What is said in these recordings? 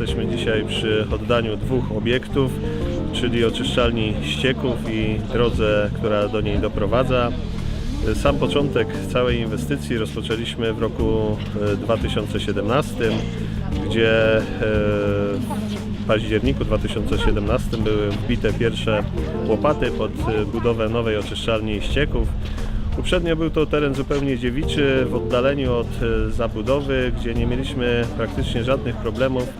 Jesteśmy dzisiaj przy oddaniu dwóch obiektów, czyli oczyszczalni ścieków i drodze, która do niej doprowadza. Sam początek całej inwestycji rozpoczęliśmy w roku e, 2017, gdzie e, w październiku 2017 były wbite pierwsze łopaty pod e, budowę nowej oczyszczalni ścieków. Uprzednio był to teren zupełnie dziewiczy, w oddaleniu od e, zabudowy, gdzie nie mieliśmy praktycznie żadnych problemów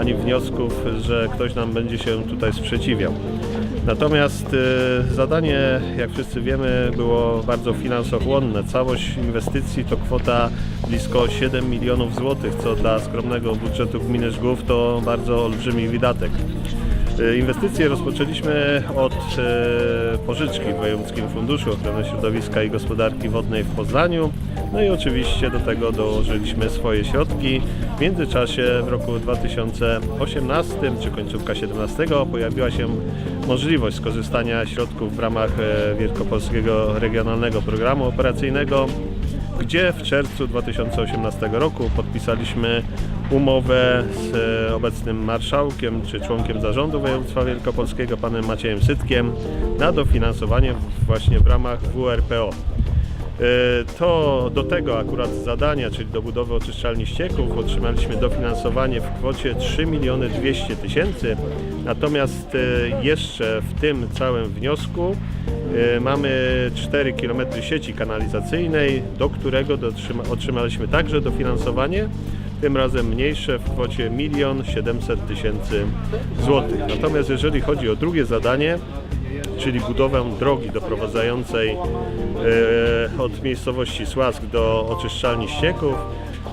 ani wniosków, że ktoś nam będzie się tutaj sprzeciwiał. Natomiast e, zadanie, jak wszyscy wiemy, było bardzo finansochłonne. Całość inwestycji to kwota blisko 7 milionów złotych, co dla skromnego budżetu gminy Żgów to bardzo olbrzymi wydatek. E, Inwestycje rozpoczęliśmy od e, pożyczki w Wojewódzkim Funduszu Ochrony Środowiska i Gospodarki Wodnej w Poznaniu. No i oczywiście do tego dołożyliśmy swoje środki. W międzyczasie w roku 2018 czy końcówka 17 pojawiła się możliwość skorzystania środków w ramach e, Wielkopolskiego Regionalnego Programu Operacyjnego gdzie w czerwcu 2018 roku podpisaliśmy umowę z e, obecnym marszałkiem czy członkiem zarządu województwa wielkopolskiego panem Maciejem Sytkiem na dofinansowanie właśnie w ramach WRPO. E, To do tego akurat zadania, czyli do budowy oczyszczalni ścieków, otrzymaliśmy dofinansowanie w kwocie 3 miliony 200 tysięcy. Natomiast e, jeszcze w tym całym wniosku e, mamy 4 km sieci kanalizacyjnej, do którego otrzymaliśmy także dofinansowanie. Tym razem mniejsze w kwocie 1 700 tysięcy złotych. Natomiast jeżeli chodzi o drugie zadanie, czyli budowę drogi doprowadzającej e, od miejscowości Słask do oczyszczalni ścieków.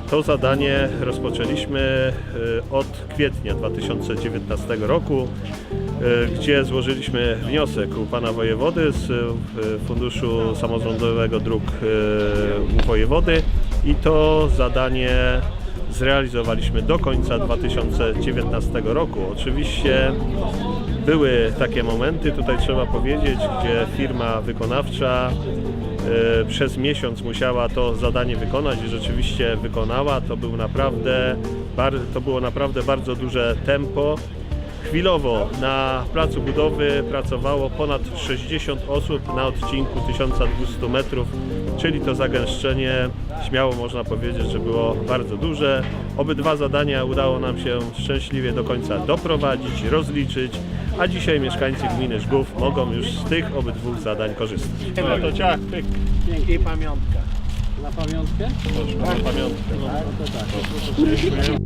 To zadanie rozpoczęliśmy e, od kwietnia 2019 roku, e, gdzie złożyliśmy wniosek u pana wojewody z Funduszu Samorządowego Dróg wojewody i to zadanie zrealizowaliśmy do końca 2019 roku. Oczywiście były takie momenty, tutaj trzeba powiedzieć, gdzie firma wykonawcza e, przez miesiąc musiała to zadanie wykonać i rzeczywiście wykonała. To, był naprawdę, to było naprawdę bardzo duże tempo. Chwilowo na placu budowy pracowało ponad 60 osób na odcinku 1200 metrów, czyli to zagęszczenie śmiało można powiedzieć, że było bardzo duże. Obydwa zadania udało nam się szczęśliwie do końca doprowadzić, rozliczyć, a dzisiaj mieszkańcy gminy Żgów mogą już z tych obydwu zadań korzystać. No to ciach, pyk, Dzięki. I pamiątka. Na pamiątkę? proszę, na pamiątkę. No. Tak, to tak.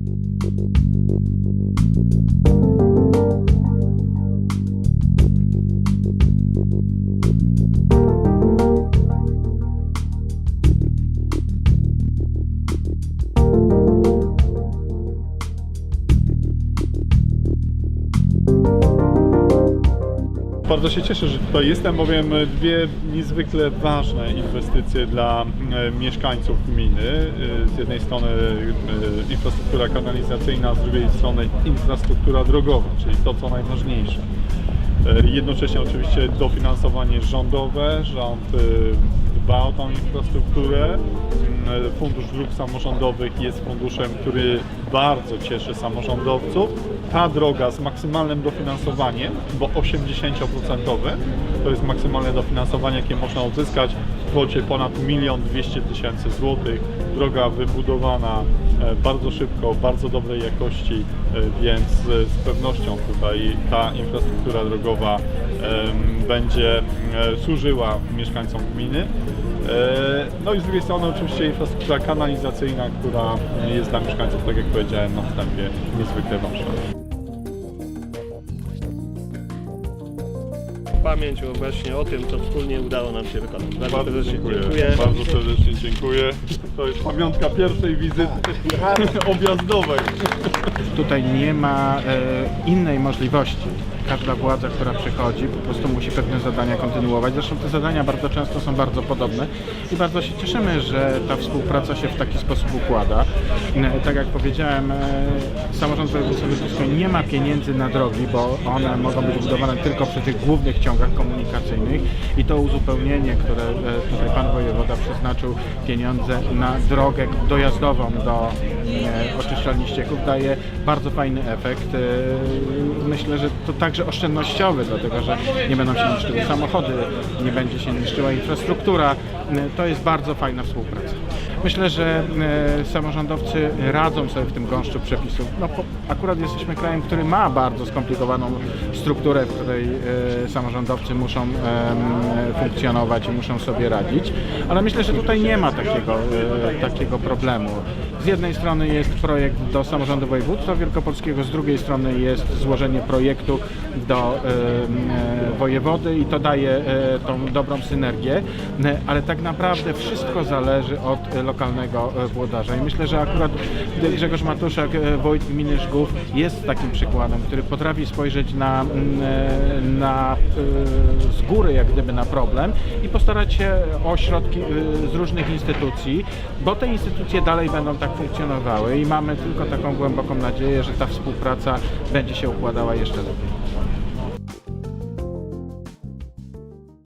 Bardzo się cieszę, że tutaj jestem, bowiem dwie niezwykle ważne inwestycje dla e, mieszkańców gminy. E, Z jednej strony e, infrastruktura kanalizacyjna, z drugiej strony infrastruktura drogowa, czyli to co najważniejsze. Jednocześnie oczywiście dofinansowanie rządowe, rząd tą infrastrukturę. Mm, Fundusz Dróg Samorządowych jest funduszem, który bardzo cieszy samorządowców. Ta droga z maksymalnym dofinansowaniem, bo 80% to jest maksymalne dofinansowanie, jakie można uzyskać w kwocie ponad 1 200 tysięcy złotych. Droga wybudowana e, bardzo szybko, bardzo dobrej jakości, e, więc z pewnością tutaj ta infrastruktura drogowa będzie e, służyła mieszkańcom gminy. E, No i z drugiej strony oczywiście infrastruktura kanalizacyjna, która jest dla mieszkańców, tak jak powiedziałem na wstępie, niezwykle ważna. Pamięć właśnie o tym, co wspólnie udało nam się wykonać. Bardzo, Bardzo serdecznie dziękuję. dziękuję. Bardzo serdecznie dziękuję. To jest pamiątka pierwszej wizyty objazdowej. Tutaj nie ma e, innej możliwości. Każda władza, która przychodzi, po prostu musi pewne zadania kontynuować. Zresztą te zadania bardzo często są bardzo podobne i bardzo się cieszymy, że ta współpraca się w taki sposób układa. E, Tak jak powiedziałem, e, samorząd województwa nie ma pieniędzy na drogi, bo one mogą być budowane tylko przy tych głównych ciągach komunikacyjnych i to uzupełnienie, które e, tutaj pan wojewoda przeznaczył pieniądze na drogę dojazdową do e, oczyszczalni ścieków daje bardzo fajny efekt. E, Myślę, że to także oszczędnościowy, dlatego że nie będą się niszczyły samochody, nie będzie się niszczyła infrastruktura. To jest bardzo fajna współpraca. Myślę, że e, samorządowcy radzą sobie w tym gąszczu przepisów. No, akurat jesteśmy krajem, który ma bardzo skomplikowaną strukturę, w której e, samorządowcy muszą funkcjonować i muszą sobie radzić, ale myślę, że tutaj nie ma takiego, e, takiego problemu. Z jednej strony jest projekt do samorządu województwa wielkopolskiego, z drugiej strony jest złożenie projektu do e, wojewody i to daje e, tą dobrą synergię, e, ale tak naprawdę wszystko zależy od e, lokalnego e, włodarza. I myślę, że akurat Grzegorz Matuszak, wójt gminy Żgów jest takim przykładem, który potrafi spojrzeć na, na z góry jak gdyby na problem i postarać się o środki z różnych instytucji, bo te instytucje dalej będą funkcjonowały i mamy tylko taką głęboką nadzieję, że ta współpraca będzie się układała jeszcze lepiej.